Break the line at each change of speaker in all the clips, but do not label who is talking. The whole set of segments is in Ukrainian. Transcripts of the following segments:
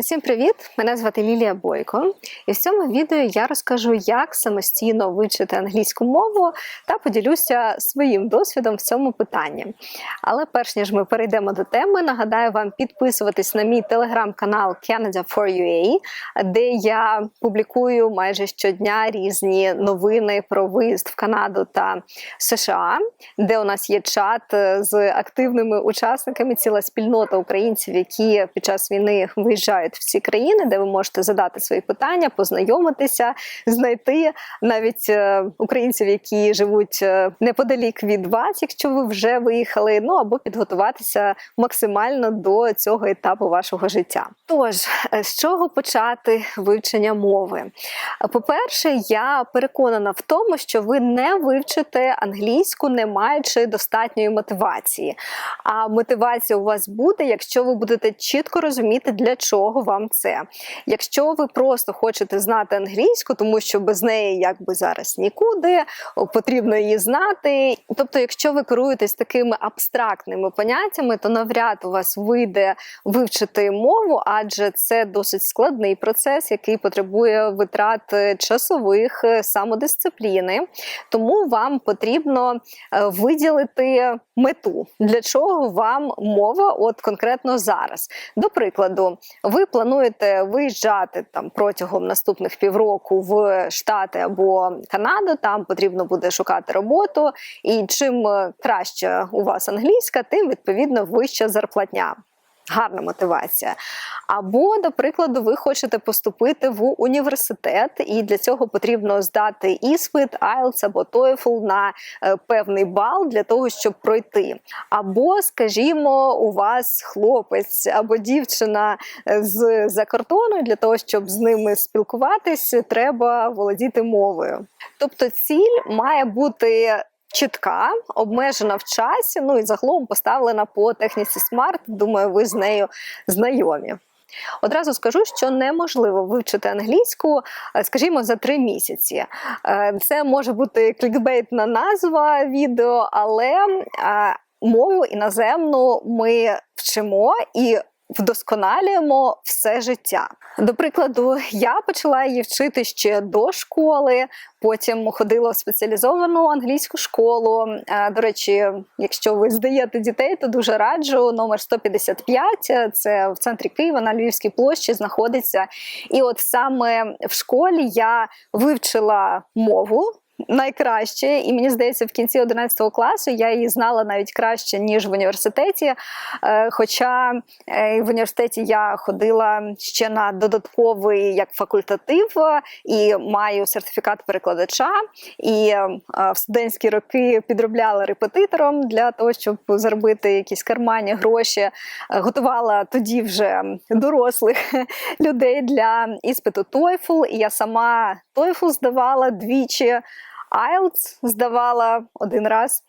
Усім привіт! Мене звати Лілія Бойко, і в цьому відео я розкажу, як самостійно вивчити англійську мову та поділюся своїм досвідом в цьому питанні. Але перш ніж ми перейдемо до теми, нагадаю вам підписуватись на мій телеграм-канал Canada for UA, де я публікую майже щодня різні новини про виїзд в Канаду та США, де у нас є чат з активними учасниками, ціла спільнота українців, які під час війни виїжджають в ці країни, де ви можете задати свої питання, познайомитися, знайти навіть е, українців, які живуть е, неподалік від вас, якщо ви вже виїхали, ну або підготуватися максимально до цього етапу вашого життя. Тож е, з чого почати вивчення мови? По-перше, я переконана в тому, що ви не вивчите англійську, не маючи достатньої мотивації. А мотивація у вас буде, якщо ви будете чітко розуміти, для чого вам це. Якщо ви просто хочете знати англійську, тому що без неї якби зараз нікуди, потрібно її знати. Тобто, якщо ви керуєтесь такими абстрактними поняттями, то навряд у вас вийде вивчити мову, адже це досить складний процес, який потребує витрат е, часових, е, самодисципліни. Тому вам потрібно е, виділити мету, для чого вам мова, от конкретно зараз. До прикладу, ви плануєте виїжджати там протягом наступних півроку в Штати або Канаду. Там потрібно буде шукати роботу, і чим е, краще у вас англійська, тим відповідно вища зарплатня. Гарна мотивація. Або, до прикладу, ви хочете поступити в університет, і для цього потрібно здати іспит, IELTS або TOEFL на е, певний бал для того, щоб пройти. Або, скажімо, у вас хлопець або дівчина е, з за кордону, для того, щоб з ними спілкуватись, треба володіти мовою. Тобто, ціль має бути чітка, обмежена в часі, ну і загалом поставлена по техніці смарт. Думаю, ви з нею знайомі. Одразу скажу, що неможливо вивчити англійську, е, скажімо, за три місяці. Е, Це може бути клікбейтна назва відео, але е, мову іноземну ми вчимо і вдосконалюємо все життя. До прикладу, я почала її вчити ще до школи, потім ходила в спеціалізовану англійську школу. До речі, якщо ви здаєте дітей, то дуже раджу. Номер 155, це в центрі Києва на Львівській площі знаходиться. І от саме в школі я вивчила мову найкраще, і мені здається, в кінці 11 класу я її знала навіть краще ніж в університеті. Е, Хоча е, в університеті я ходила ще на додатковий як факультатив е, і маю сертифікат перекладача. І в студентські роки підробляла репетитором для того, щоб заробити якісь карманні гроші. Готувала тоді вже дорослих людей для іспиту TOEFL, і я сама TOEFL здавала двічі. IELTS здавала один раз.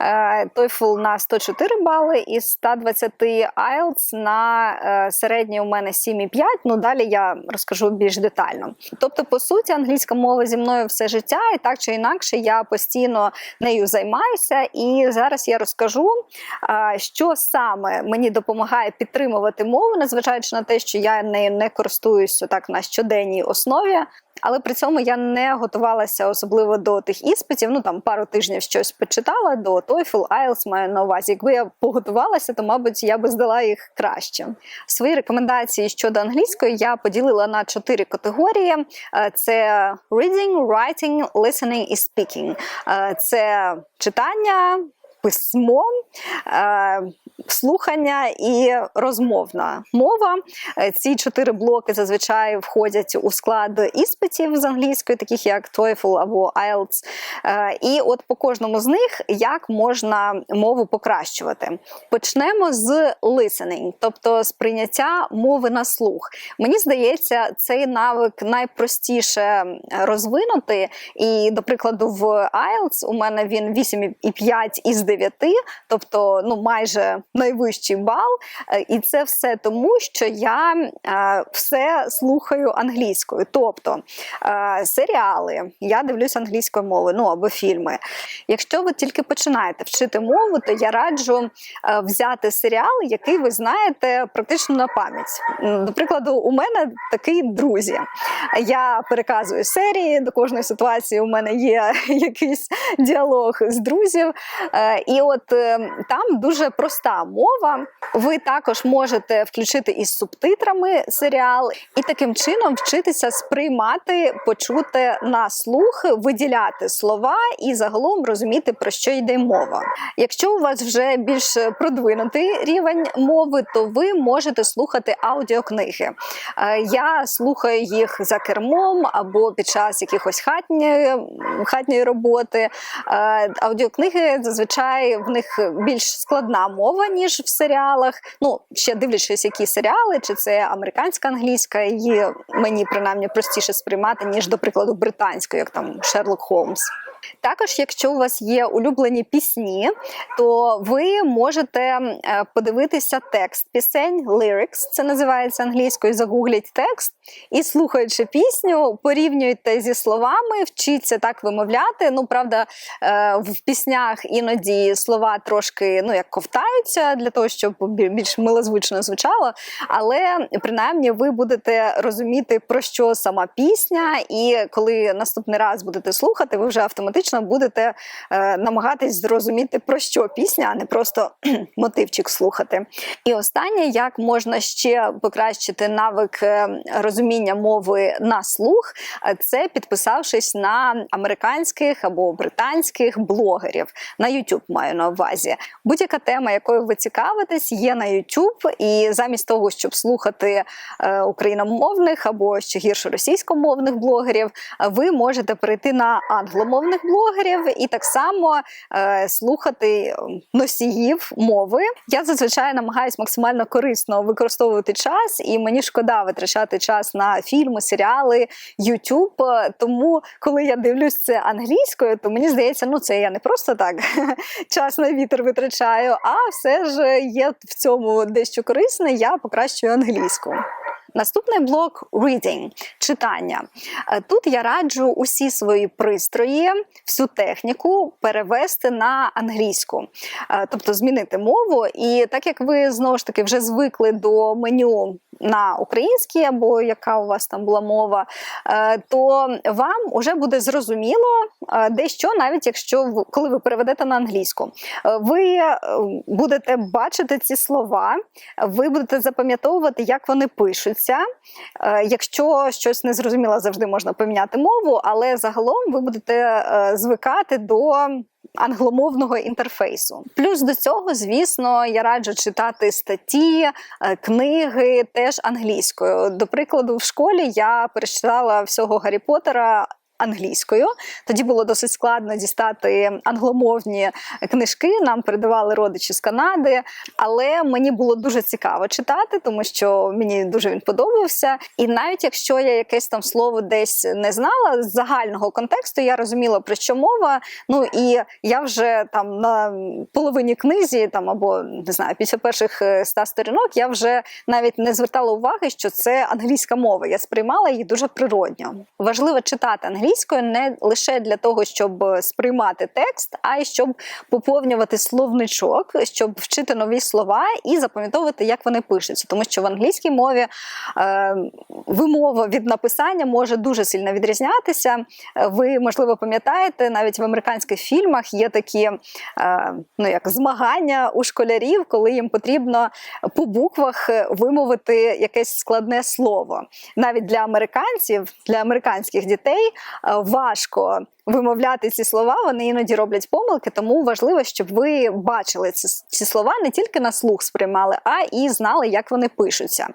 Е, TOEFL на 104 бали із 120 IELTS на е, середній у мене 7,5. Ну далі я розкажу більш детально. Тобто, по суті, англійська мова зі мною все життя, і так чи інакше я постійно нею займаюся. І зараз я розкажу, е, що саме мені допомагає підтримувати мову, незважаючи на те, що я нею не користуюся так на щоденній основі. Але при цьому я не готувалася особливо до тих іспитів. Ну там пару тижнів щось почитала до TOEFL, IELTS маю на увазі. Якби я поготувалася, то мабуть я би здала їх краще. Свої рекомендації щодо англійської я поділила на чотири категорії: Е, це reading, writing, listening і speaking. Е, Це читання. Письмо, е, слухання і розмовна мова. Е, Ці чотири блоки зазвичай входять у склад іспитів з англійської, таких як TOEFL або IELTS. Е, І от по кожному з них як можна мову покращувати. Почнемо з listening, тобто сприйняття мови на слух. Мені здається, цей навик найпростіше розвинути. І, до прикладу, в IELTS у мене він 8,5 із 9, тобто ну майже найвищий бал. Е, І це все тому, що я е, все слухаю англійською. Тобто е, серіали, я дивлюсь англійською мовою, ну або фільми. Якщо ви тільки починаєте вчити мову, то я раджу взяти серіал, який ви знаєте практично на пам'ять. До прикладу, у мене такий друзі. Я переказую серії до кожної ситуації. У мене є якийсь діалог з друзів. І от е, там дуже проста мова. Ви також можете включити із субтитрами серіал і таким чином вчитися сприймати, почути на слух, виділяти слова і загалом розуміти про що йде мова. Якщо у вас вже більш продвинутий рівень мови, то ви можете слухати аудіокниги. Е, Я слухаю їх за кермом або під час якихось хатньої, хатньої роботи. Е, Аудіокниги зазвичай в них більш складна мова, ніж в серіалах. Ну, ще дивлячись, які серіали, чи це американська англійська, її мені принаймні простіше сприймати, ніж, до прикладу, британська, як там Шерлок Холмс. Також, якщо у вас є улюблені пісні, то ви можете е, подивитися текст пісень, lyrics, це називається англійською, загугліть текст, і слухаючи пісню, порівнюйте зі словами, вчіться так вимовляти. Ну, правда, е, в піснях іноді слова трошки ну, як ковтаються для того, щоб більш милозвучно звучало, але принаймні ви будете розуміти, про що сама пісня, і коли наступний раз будете слухати, ви вже автоматично будете е, намагатись зрозуміти, про що пісня, а не просто мотивчик слухати. І останнє, як можна ще покращити навик е, розуміння мови на слух, е, це підписавшись на американських або британських блогерів на YouTube маю на увазі. Будь-яка тема, якою ви цікавитесь, є на YouTube, і замість того, щоб слухати е, україномовних або ще гірше російськомовних блогерів, ви можете перейти на англомовних блогерів і так само е, слухати е, носіїв мови. Я зазвичай намагаюся максимально корисно використовувати час, і мені шкода витрачати час на фільми, серіали, YouTube. Е, Тому, коли я дивлюсь це англійською, то мені здається, ну це я не просто так час на вітер витрачаю, а все ж є в цьому дещо корисне. Я покращую англійську. Наступний блок reading – читання. Е, Тут я раджу усі свої пристрої, всю техніку перевести на англійську, Е, тобто змінити мову. І так як ви знову ж таки вже звикли до меню на українській, або яка у вас там була мова, е, то вам вже буде зрозуміло дещо, навіть якщо коли ви переведете на англійську. Ви будете бачити ці слова, ви будете запам'ятовувати, як вони пишуться. Е, Якщо щось не зрозуміло, завжди можна поміняти мову, але загалом ви будете е, звикати до. Англомовного інтерфейсу. Плюс до цього, звісно, я раджу читати статті, е, книги теж англійською. До прикладу, в школі я перечитала всього Гаррі Поттера англійською. Тоді було досить складно дістати англомовні книжки. Нам передавали родичі з Канади, але мені було дуже цікаво читати, тому що мені дуже він подобався. І навіть якщо я якесь там слово десь не знала з загального контексту, я розуміла про що мова. Ну і я вже там на половині книзі, там або не знаю, після перших е, ста сторінок я вже навіть не звертала уваги, що це англійська мова. Я сприймала її дуже природньо. Важливо читати англійською не лише для того, щоб сприймати текст, а й щоб поповнювати словничок, щоб вчити нові слова і запам'ятовувати, як вони пишуться. Тому що в англійській мові е, вимова від написання може дуже сильно відрізнятися. Е, Ви, можливо, пам'ятаєте, навіть в американських фільмах є такі е, ну, як змагання у школярів, коли їм потрібно по буквах е, вимовити якесь складне слово. Навіть для американців, для американських дітей е, важко вимовляти ці слова, вони іноді роблять помилки, тому важливо, щоб ви бачили ці, ці слова не тільки на слух сприймали, а і знали, як вони пишуться.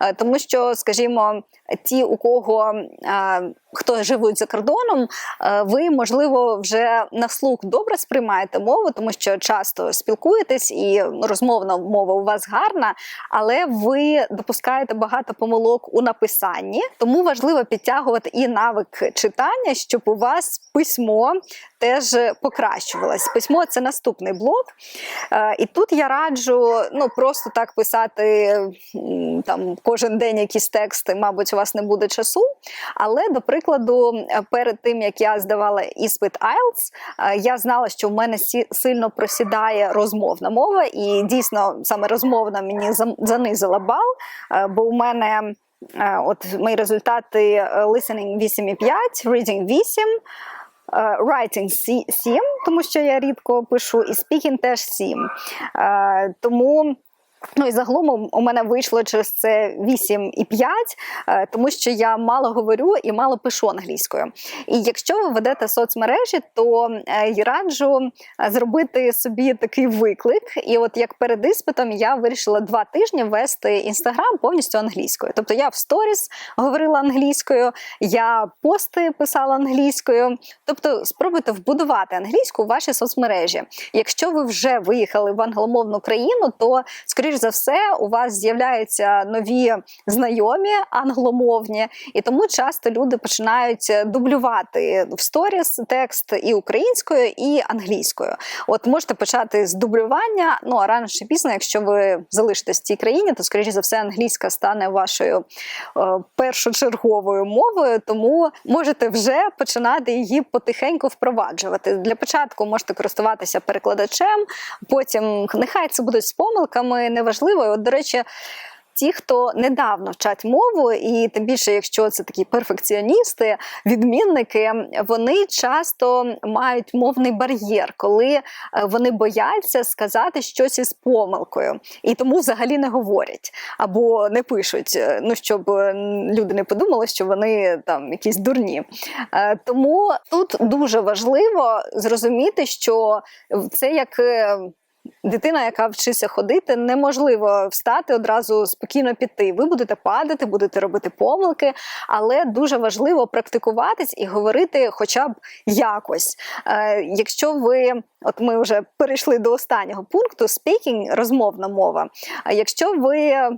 Е, Тому що, скажімо, ті, у кого е, хто живуть за кордоном, е, ви, можливо, вже на слух добре сприймаєте мову, тому що часто спілкуєтесь і розмовна мова у вас гарна, але ви допускаєте багато помилок у написанні, тому важливо підтягувати і навик читання, щоб у вас письмо теж покращувалось. Письмо це наступний блок. Е, І тут я раджу ну просто так писати там кожен день якісь тексти, мабуть, у вас не буде часу. Але до прикладу, е, перед тим як я здавала іспит IELTS, е, я знала, що в мене сильно просідає розмовна мова, і дійсно саме розмовна мені занизила бал, бо у мене. От мої результати listening 8,5, reading 8, е, writing сі- 7, тому що я рідко пишу, і speaking теж 7. Е, Тому Ну і загалом у- мене вийшло через це 8 і 5, е, тому що я мало говорю і мало пишу англійською. І якщо ви ведете соцмережі, то е, я раджу е, зробити собі такий виклик. І от як перед іспитом я вирішила два тижні вести інстаграм повністю англійською. Тобто я в сторіс говорила англійською, я пости писала англійською. Тобто спробуйте вбудувати англійську у ваші соцмережі. Якщо ви вже виїхали в англомовну країну, то скоріш за все у вас з'являються нові знайомі англомовні, і тому часто люди починають е, дублювати в сторіс текст і українською, і англійською. От можете почати з дублювання. Ну а рано чи пізно, якщо ви залишитесь в цій країні, то скоріш за все англійська стане вашою е, першочерговою мовою, тому можете вже починати її потихеньку впроваджувати. Для початку можете користуватися перекладачем, потім нехай це будуть з помилками, неважливо. І От, до речі. Ті, хто недавно вчать мову, і тим більше, якщо це такі перфекціоністи, відмінники, вони часто мають мовний бар'єр, коли е, вони бояться сказати щось із помилкою, і тому взагалі не говорять або не пишуть. е, Ну щоб е, люди не подумали, що вони там якісь дурні. Тому тут дуже важливо зрозуміти, що це як. Дитина, яка вчиться ходити, неможливо встати одразу спокійно піти. Ви будете падати, будете робити помилки, але дуже важливо практикуватись і говорити хоча б якось. Е, якщо ви, от ми вже перейшли до останнього пункту, спікінг, – розмовна мова. Якщо ви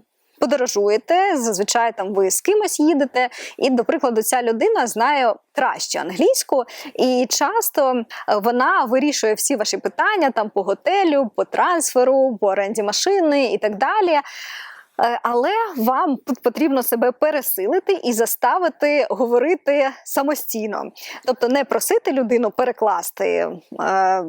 подорожуєте, зазвичай там ви з кимось їдете, і, до прикладу, ця людина знає краще англійську, і часто е, вона вирішує всі ваші питання там по готелю, по трансферу, по оренді машини і так далі. Е, Але вам тут потрібно себе пересилити і заставити говорити самостійно, тобто не просити людину перекласти е,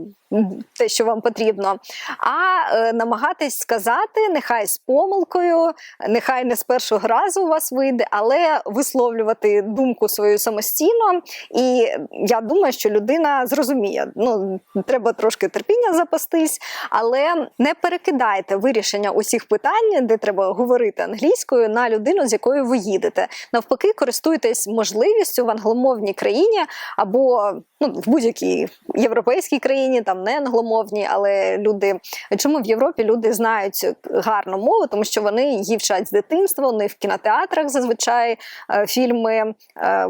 те, що вам потрібно, а е, намагатись сказати, нехай з помилкою, нехай не з першого разу у вас вийде, але висловлювати думку свою самостійно. І я думаю, що людина зрозуміє. Ну треба трошки терпіння запастись, але не перекидайте вирішення усіх питань, де треба говорити англійською, на людину, з якою ви їдете. Навпаки, користуйтесь можливістю в англомовній країні або ну, в будь-якій європейській країні, там не англомовній, але люди чому в Європі люди знають гарну мову, тому що вони її вчать з дитинства, вони в кінотеатрах зазвичай е, фільми е,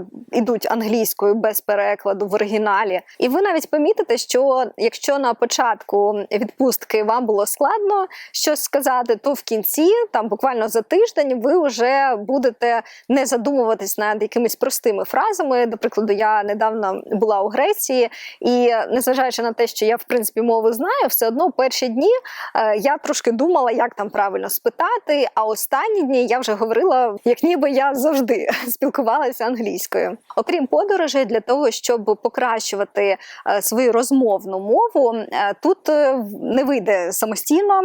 англійською без перекладу в оригіналі. І ви навіть помітите, що якщо на початку відпустки вам було складно щось сказати, то в кінці, там буквально за тиждень, ви вже будете не задумуватись над якимись простими фразами. До прикладу, я недавно була у Греції, і незважаючи на те, що я в принципі мову знаю, все одно перші дні е, я трошки думала, як там правильно спитати. А останні дні я вже говорила, як ніби я завжди спілкувалася англійською. Окрім подорожей, для того, щоб покращувати е, свою розмовну мову, е, тут не вийде самостійно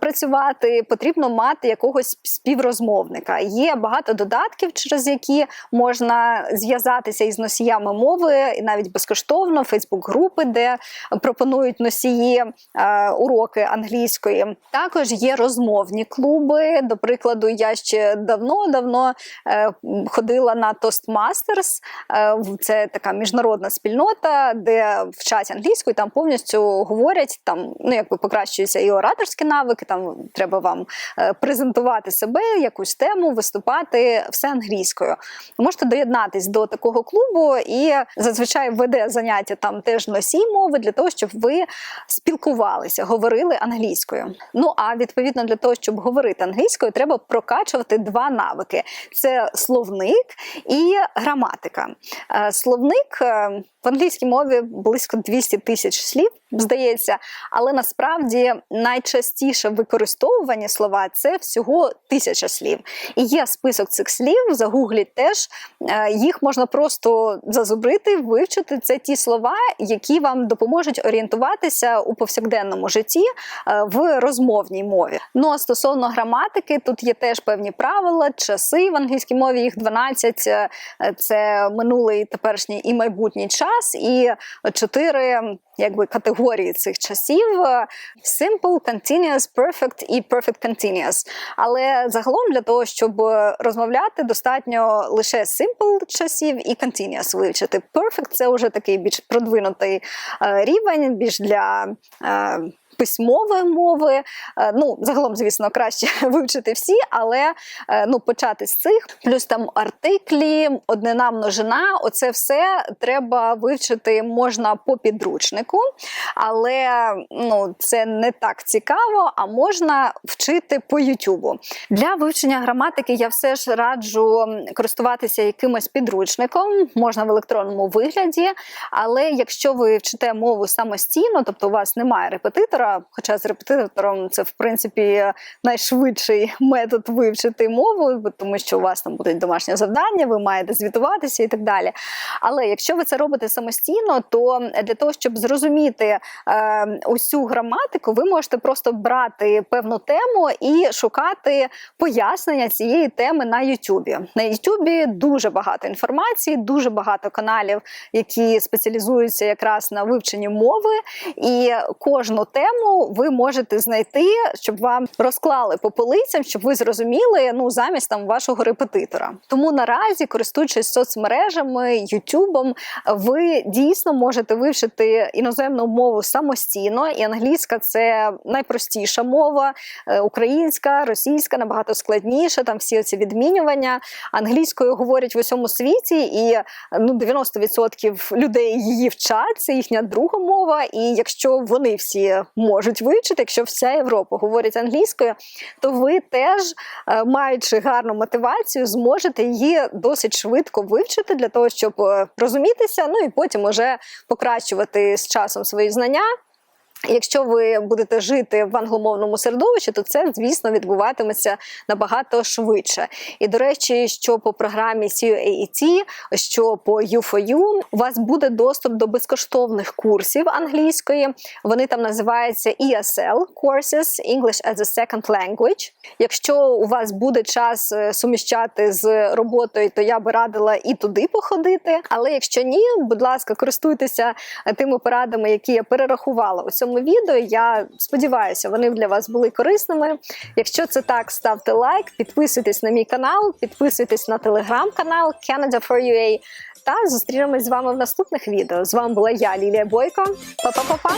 працювати, потрібно мати якогось співрозмовника. Є багато додатків, через які можна зв'язатися із носіями мови, і навіть безкоштовно, Фейсбук-групи, де пропонують носії е, уроки англійської. Також є розмовні клуби. До прикладу, я ще давно-давно е, ходила на Toastmasters. Е, це така міжнародна спільнота, де вчать англійську, там повністю говорять, там ну якби покращуються і ораторські навики. Там треба вам е, презентувати презентувати себе, якусь тему, виступати все англійською. Можете доєднатись до такого клубу і зазвичай веде заняття там теж носій мови для того, щоб ви спілкувалися, говорили англійською. Ну а відповідно для того, щоб говорити англійською, треба прокачувати два навики: це словник і граматика. Е, Словник е, в англійській мові близько 200 тисяч слів, здається, але насправді найчастіше використовувані слова це всього тисяча слів. І є список цих слів, загугліть теж. Е, Їх можна просто зазубрити, вивчити. Це ті слова, які вам допоможуть орієнтуватися у повсякденному житті е, в розмовній мові. Ну а стосовно граматики, тут є теж певні правила, часи в англійській мові їх 12, е, це минулий, теперішній і майбутній час, і чотири якби категорії цих часів: simple, continuous, perfect і perfect continuous. Але загалом для того, щоб розмовляти, достатньо лише simple часів і continuous вивчити. Perfect – це вже такий більш продвинутий е, рівень, більш для. Письмової мови, Е, ну загалом, звісно, краще вивчити всі, але е, ну почати з цих, плюс там артиклі, однина множина. Оце все треба вивчити можна по підручнику, але ну це не так цікаво, а можна вчити по Ютубу. Для вивчення граматики я все ж раджу користуватися якимось підручником, можна в електронному вигляді. Але якщо ви вчите мову самостійно, тобто у вас немає репетитора, хоча з репетитором це в принципі найшвидший метод вивчити мову, тому що у вас там будуть домашні завдання, ви маєте звітуватися і так далі. Але якщо ви це робите самостійно, то для того, щоб зрозуміти е, усю граматику, ви можете просто брати певну тему і шукати пояснення цієї теми на Ютубі. На Ютубі дуже багато інформації, дуже багато каналів, які спеціалізуються якраз на вивченні мови, і кожну тему ви можете знайти, щоб вам розклали по полицям, щоб ви зрозуміли ну замість там вашого репетитора. Тому наразі, користуючись соцмережами, Ютубом, ви дійсно можете вивчити іноземну мову самостійно, і англійська це найпростіша мова, е, українська, російська набагато складніше. Там всі ці відмінювання англійською говорять в усьому світі, і ну 90% людей її вчать. Це їхня друга мова. І якщо вони всі можуть вивчити, якщо вся Європа говорить англійською, то ви теж, е, маючи гарну мотивацію, зможете її досить швидко вивчити для того, щоб е, розумітися, ну і потім уже покращувати з часом свої знання. Якщо ви будете жити в англомовному середовищі, то це, звісно, відбуватиметься набагато швидше. І до речі, що по програмі CUAET, що по U4U, у вас буде доступ до безкоштовних курсів англійської. Вони там називаються ESL Courses English as a Second Language. Якщо у вас буде час е, суміщати з роботою, то я би радила і туди походити. Але якщо ні, будь ласка, користуйтеся тими порадами, які я перерахувала у цьому відео. Я сподіваюся, вони для вас були корисними. Якщо це так, ставте лайк, підписуйтесь на мій канал, підписуйтесь на телеграм-канал Canada for UA та зустрінемось з вами в наступних відео. З вами була я, Лілія Бойко. Па-па-па-па!